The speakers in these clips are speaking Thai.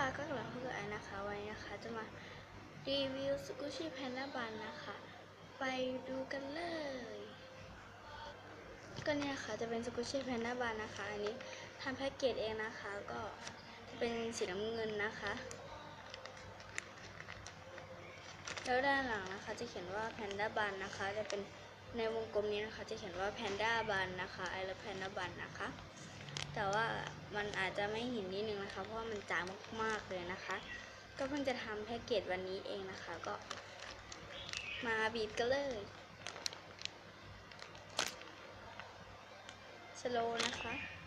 ค่ะก็กลับมาพบกับไอนะคะวันนี้นะคะ จะมารีวิวสกูชี่แพนด้าบันนะคะ ไปดูกันเลยก็เนี่ยค่ะจะเป็นสกูชี่แพนด้าบันนะคะ อันนี้ทำแพ็กเกจเองนะคะ ก็จะเป็นสีน้ำเงินนะคะแล้วด้านหลังนะคะ จะเขียนว่าแพนด้าบันนะคะ จะเป็นในวงกลมนี้นะคะ จะเขียนว่าแพนด้าบันนะคะไอและแพนด้าบันนะคะ แต่ว่ามันอาจจะไม่เห็นนิดนึงนะคะ เพราะว่ามันจางมากๆเลยนะคะ ก็เพิ่งจะทำแพ็กเกจวันนี้เองนะคะ ก็มาบีบกันเลยสโลนะคะ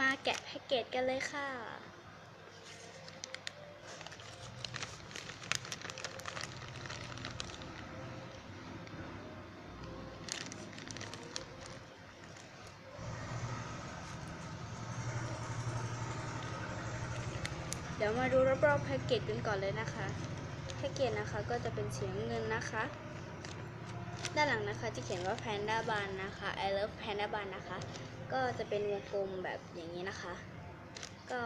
มาแกะแพ็กเกจกันเลยค่ะ เดี๋ยวมาดูรอบๆแพ็กเกจกันก่อนเลยนะคะ แพ็กเกจนะคะก็จะเป็นสีเงินนะคะ ด้านหลังนะคะจะเขียนว่า Panda Ban นนะคะ I love Panda Ban นะคะ ก็จะเป็นวงกลมแบบอย่างนี้นะคะ ก็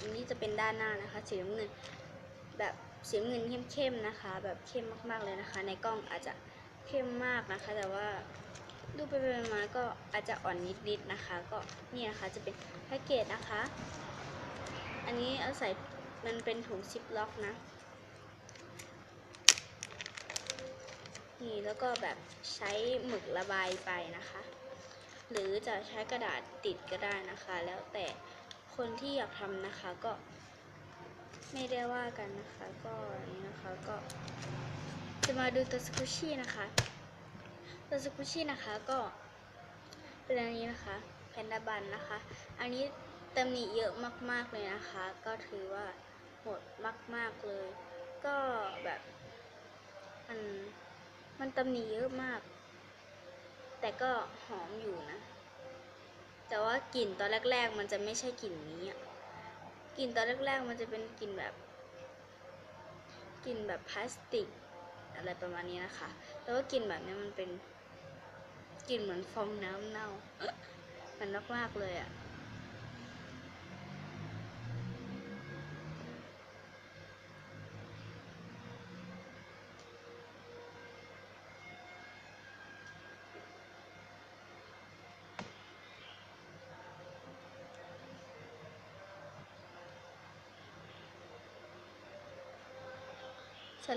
อันนี้จะเป็นด้านหน้านะคะสีน้ำเงินแบบสีน้ำเงินเข้มๆนะคะ แบบเข้มมากๆเลยนะคะ ในกล้องอาจจะเข้มมากนะคะ แต่ว่าดูไปๆมาๆก็อาจจะอ่อนนิดๆนะคะ ก็นี่นะคะจะเป็นแพ็กเกจนะคะ อันนี้เอาใส่มันเป็นถุงซิปล็อกนะ นี่แล้วก็แบบใช้หมึกระบายไปนะคะ หรือจะใช้กระดาษติดก็ได้นะคะ แล้วแต่คนที่อยากทำนะคะก็ไม่ได้ว่ากันนะคะก็นี้นะคะก็จะมาดูตัวสกุชี่นะคะตัวสกุชี่นะคะก็เป็นอันนี้นะคะแพนด้าบันนะคะ อันนี้ตำหนิเยอะมากๆเลยนะคะ ก็ถือว่าโหดมากๆเลย ก็แบบ ตำหนิเยอะมาก แต่ก็หอมอยู่นะ แต่ว่ากลิ่นตอนแรก ๆ มันจะไม่ใช่กลิ่นนี้อะกลิ่นตอนแรก ๆ มันจะเป็นกลิ่นแบบกลิ่นแบบพลาสติก อะไรประมาณนี้นะคะ แต่ว่ากลิ่นแบบนี้มันเป็นกลิ่นเหมือนฟองน้ำเน่า มันมากๆเลยอะส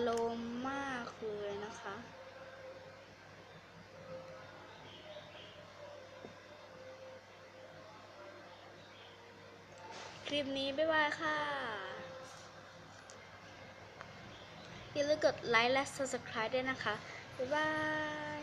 โลมมากเลยนะคะ คลิปนี้ บ๊ายบายค่ะ อย่าลืมกดไลค์และ subscribe ด้วยนะคะ บ๊ายบาย